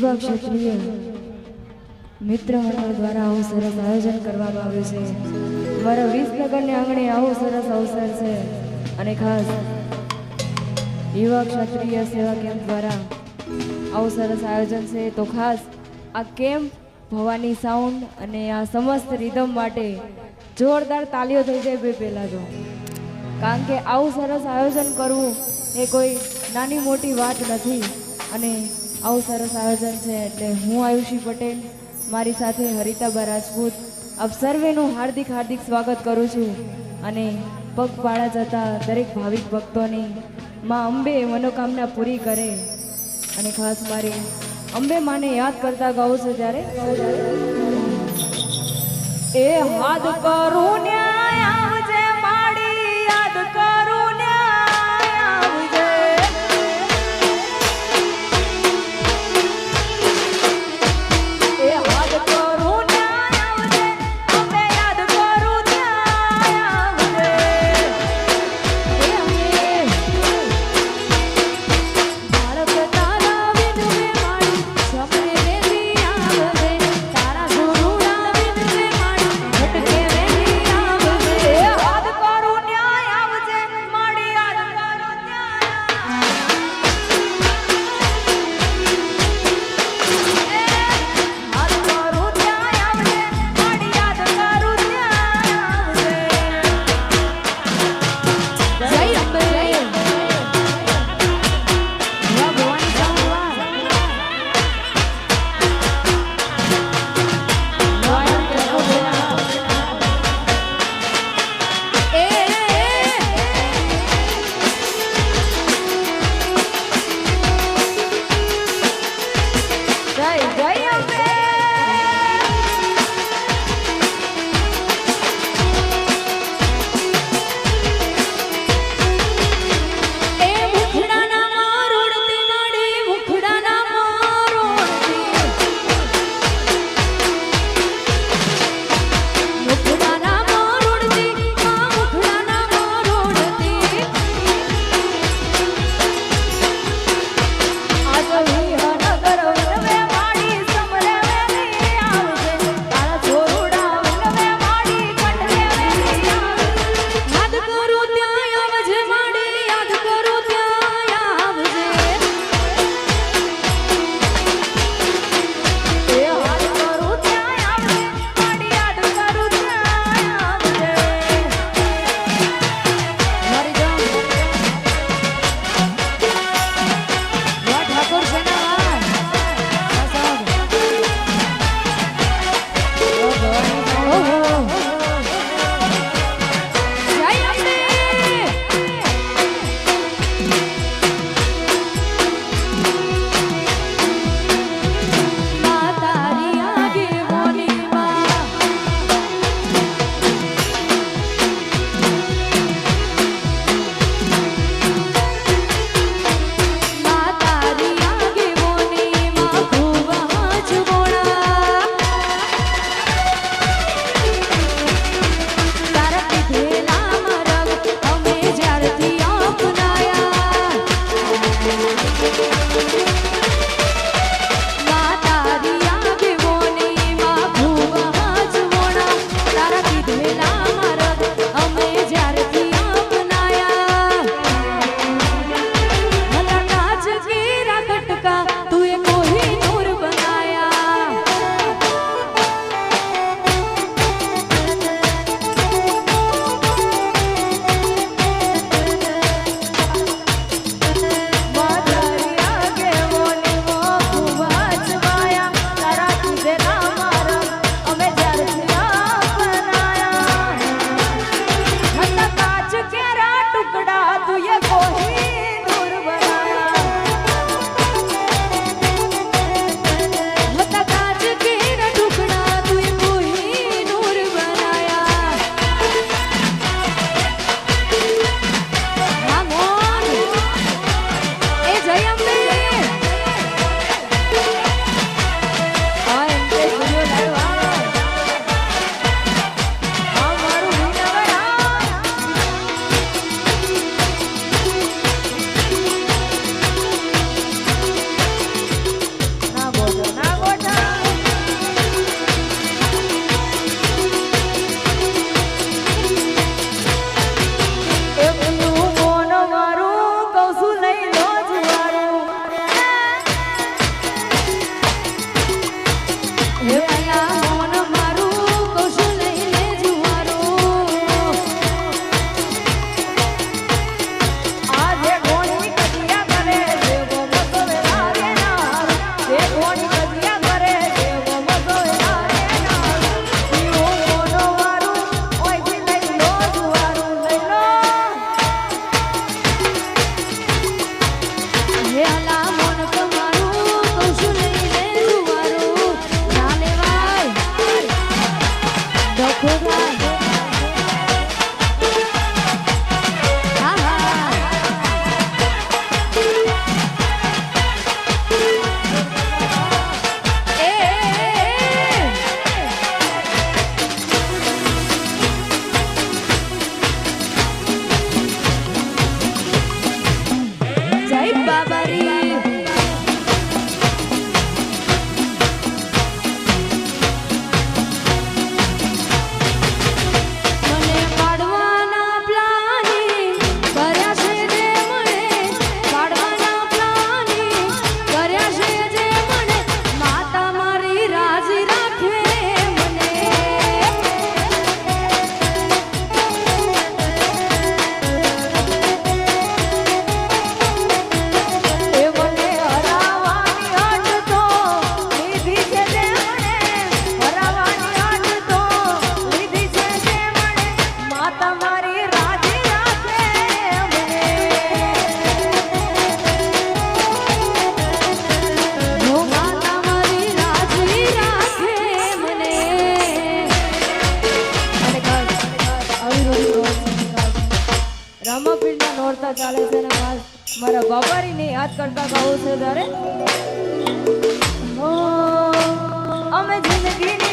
યુવા ક્ષત્રિય મિત્ર મંડળ દ્વારા આવું સરસ આયોજન કરવામાં આવ્યું છે. મારા વિસનગરને આંગણે આવો સરસ અવસર છે. અને ખાસ યુવા ક્ષત્રિય સેવા કેમ્પ દ્વારા આવું સરસ આયોજન છે. તો ખાસ આ કેમ્પ ભવાની સાઉન્ડ અને આ સમસ્ત રિધમ માટે જોરદાર તાલીઓ થઈ જાય બે પહેલાં તો. કારણ કે આવું સરસ આયોજન કરવું એ કોઈ નાની મોટી વાત નથી. અને આવું સરસ આયોજન છે એટલે હું આયુષી પટેલ, મારી સાથે હરિતાબા રાજપૂત. આપ સર્વેનું હાર્દિક હાર્દિક સ્વાગત કરું છું અને પગપાળા જતા દરેક ભાવિક ભક્તોની માં અંબે મનોકામના પૂરી કરે. અને ખાસ મારી અંબે માને યાદ કરતા ગાઉં છું ત્યારે એ હાથ કરું ન્યાય! Yeah. રામા નોરતા ચાલે છે ને અને મારા બાપારીને યાદ કરતા કહું છે ત્યારે અમે જિંદગીની